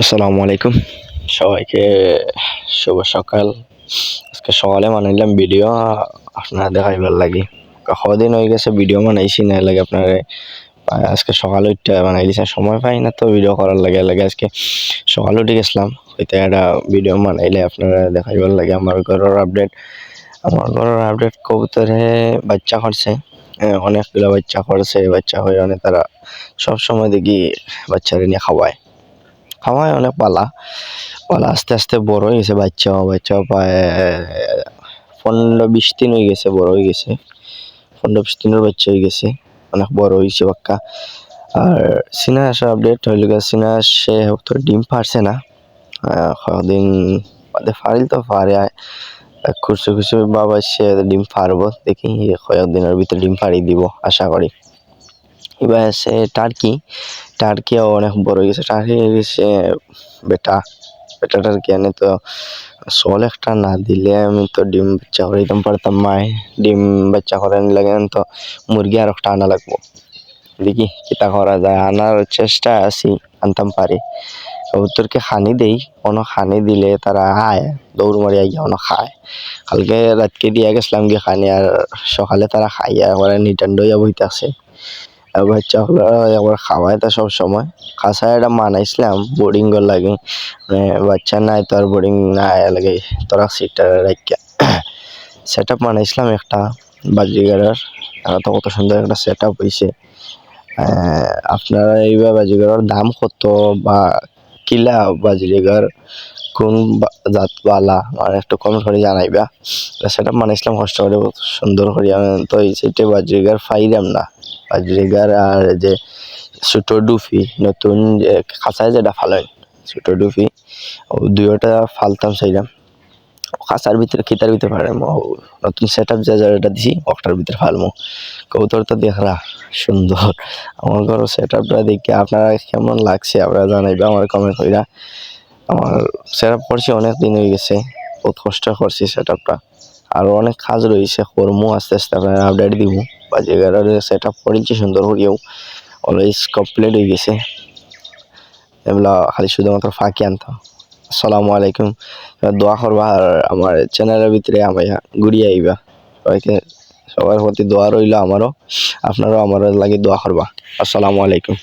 আসসালামু আলাইকুম। সবাইকে শুভ সকাল। আজকে সকালে বানাইলাম ভিডিও আপনারা দেখাইবার লাগে। কদিন হয়ে গেছে ভিডিও বানাইছি না লাগে আপনার। আজকে সকালে উঠতে বানাইলিছে সময় পাই না তো ভিডিও করার লাগে। লাগে আজকে সকালে উঠে গেছিলাম ওইটা একটা ভিডিও বানাইলে আপনারা দেখাইবার লাগে। আমার ঘরের আপডেট আমার ঘরের আপডেট কবুতরে বাচ্চা করছে। হ্যাঁ, অনেকগুলো বাচ্চা করছে। বাচ্চা হয়ে অনেক তারা সব সময় দেখি বাচ্চারা নিয়ে খাওয়ায়। খাওয়ায় অনেক পালা। পালা আস্তে আস্তে বড় হয়ে গেছে, বাচ্চা বাচ্চা প্রায়, পনেরো বিশ দিন হয়ে গেছে, বড় হয়ে গেছে। পনেরো বিশ দিনের বাচ্চা হয়ে গেছে, অনেক বড় হয়েছে বাক্কা আর সিনা আসা আপডেট হইল সিনা সে তো ডিম পারছে না। কদিন বাদে ফারিল তো ফারে খুশি খুশি বাবা সে ডিম পারব দেখি কয়েকদিনের ভিতরে ডিম ফাড়ি দিব, আশা করি। এবার আছে টার্কি টার্কিও অনেক বড় গেছে। টার্কি গেছে বেটা বেটা টার্কি আনে তো সোল একটা না দিলে আমি তো ডিম বাচ্চা করে দিতাম, পারতাম মায় ডিম বাচ্চা করে লাগে তো মুরগি আর একটা আনা লাগবো। দেখি কিতা করা যায়। আনার চেষ্টা আছি, আনতাম পারি। কবুতরকে খানি দেই, কোনো খানি দিলে তারা আয় দৌড় মারি আইয়া কোনো খায়। কালকে রাতকে দিয়া গেছিলাম গিয়ে খানি, আর সকালে তারা খাইয়া একবারে নিটান্ড হইয়া বইতে আছে। বাচ্চা হলো একবার খাওয়ায় তা সব সময়। খাসা এটা মানাইছিলাম বোর্ডিং এর লাগে মানে বাচ্চা নাই তো আর বোর্ডিং নাই লাগে তোরা সিটটা রাখিয়া সেট আপ বানাইছিলাম একটা, বাজিগারের। তো কত সুন্দর একটা সেট আপ হয়েছে আপনারা এইবার বাজিগারের দাম কত বা কিলা বাজিগার? কোন জাত বালা মানে একটু কমেন্ট করে জানাইবা। সেটা বানাইছিলাম কষ্ট করে সুন্দর করে আমি তো এই সাইডে বাজিগার পাইলাম না। বাজিগার আর যে ছোট ডুফি, নতুন যে খাঁচায় যেটা ফালেন ছোট ডুফি দুইটা ফালতাম চাইলাম খাঁচার ভিতরে, খিতার ভিতরে ফালাম নতুন সেট আপ যে যেটা দিছি ওটার ভিতরে ফালমো। তো দেখরা সুন্দর। আমার ঘর সেট আপটা দেখে আপনারা কেমন লাগছে, আপনারা জানাইবা, আমার কমেন্ট কইরা। আমার সেট আপ করছি, অনেক দিন হয়ে গেছে। বহুত কষ্ট করছি সেট আপটা আরও অনেক কাজ রয়েছে কর্মও আস্তে আস্তে, আপনারা আপডেট দিব বা জায়গাটা সেট আপ করেছি, সুন্দর করিয়াও। অলওয়েজ কমপ্লিট হয়ে গেছে। এগুলা খালি শুধুমাত্র ফাঁকি আনতাম আসসালামু আলাইকুম। দোয়া করবা আর আমার চ্যানেলের ভিতরে আমাইয়া ঘুরিয়ে আইবা। সবাইকে, সবার প্রতি দোয়া রইল আমারও। আপনারাও আমারও লাগে দোয়া করবা। আসসালামু আলাইকুম।